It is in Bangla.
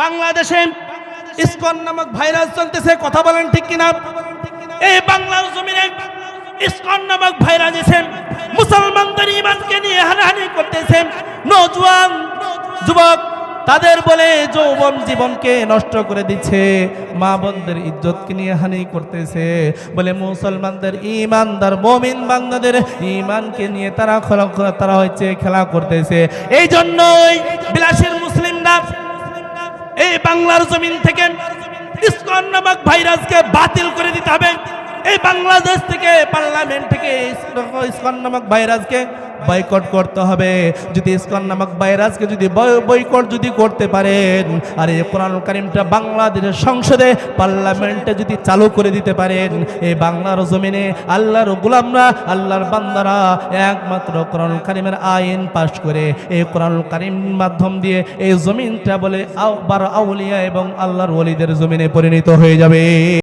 বাংলাদেশে ইসকন নামক ভাইরাস চলতেছে, কথা বলেন ঠিক কিনা? এই বাংলার জমিনে ইসকন নামক ভাইরাস এসে মুসলমানদের ইমানকে নিয়ে হানাহানি করতেছে। নজওয়ান যুবক তাদের বলে যৌবন জীবনকে নষ্ট করে দিচ্ছে, মা বোনদের ইজ্জতকে নিয়ে হানি করতেছে। বলে মুসলমানদের ইমানদার মমিন বান্দাদের ইমানকে নিয়ে তারা তারা হচ্ছে খেলা করতেছে। এই জন্যই বিলাসের বাংলার জমিন থেকে ইসকন নামক ভাইরাসকে বাতিল করে দিতে হবে। এই বাংলাদেশ থেকে, পার্লামেন্ট থেকে ইস- ইসকন নামক ভাইরাসকে বয়কট করতে হবে। যদি ইসকন নামক ভাইরাসকে যদি বয়কট যদি করতে পারেন, আর এই কোরআন করিমটা বাংলাদেশের সংসদে, পার্লামেন্টে যদি চালু করে দিতে পারেন, এই বাংলার জমিনে আল্লাহর গোলামরা, আল্লাহর বান্দারা একমাত্র কোরআন করিমের আইন পাশ করে, এই কোরআন কারিম মাধ্যম দিয়ে এই জমিনটা বলে আও বার আউলিয়া এবং আল্লাহর ওলিদের জমিনে পরিণত হয়ে যাবে।